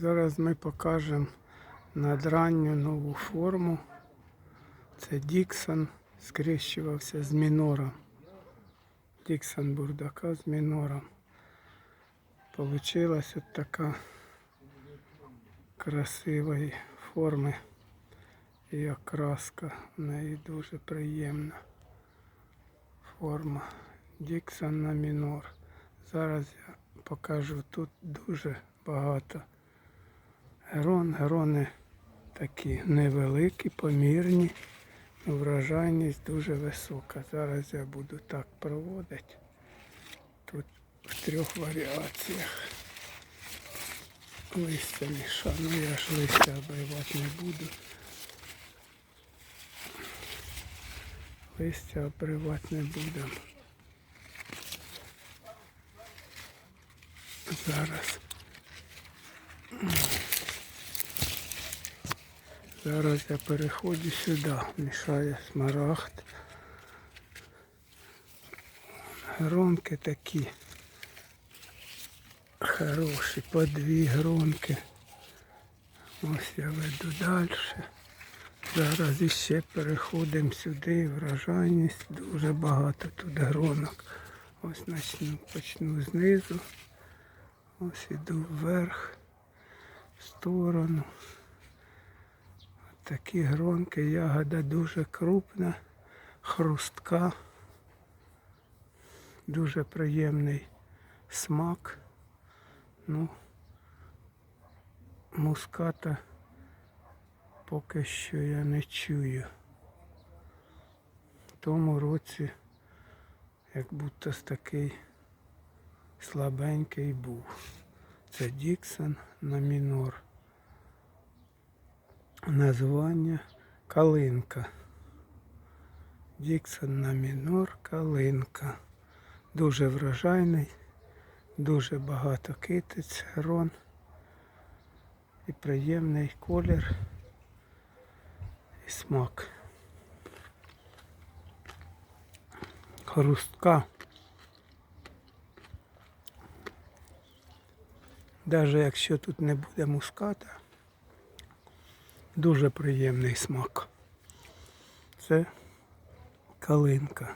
Зараз ми покажемо надранню нову форму. Це Діксон скрещувався з мінором. Діксон бурдака з мінором. Получилась от така красивої форми і окраска в неї дуже приємна форма. Діксон на мінор. Зараз я покажу тут дуже багато грон. Грони такі невеликі, помірні. ну, Врожайність дуже висока. Зараз я буду так проводити. Тут в трьох варіаціях. Листя міша. Ну я ж листя обривати не буду. Листя обривати не будемо. Зараз. Зараз я переходжу сюди, мішає смарагд. Гронки такі хороші, по дві гронки. Ось я веду далі. Зараз іще переходимо сюди, врожайність, дуже багато тут гронок. Ось почну, почну знизу. Ось іду вверх, в сторону. Такі гронки, ягода дуже крупна, хрустка, дуже приємний смак. Ну, муската поки що я не чую. В тому році як будто такий слабенький був. Це Діксон на мінор. Названня Калинка. Діксон на мінор Калинка. Дуже врожайний, дуже багато китиць, грон і приємний колір і смак. Хрустка. Навіть якщо тут не буде муската, дуже приємний смак. Це калинка.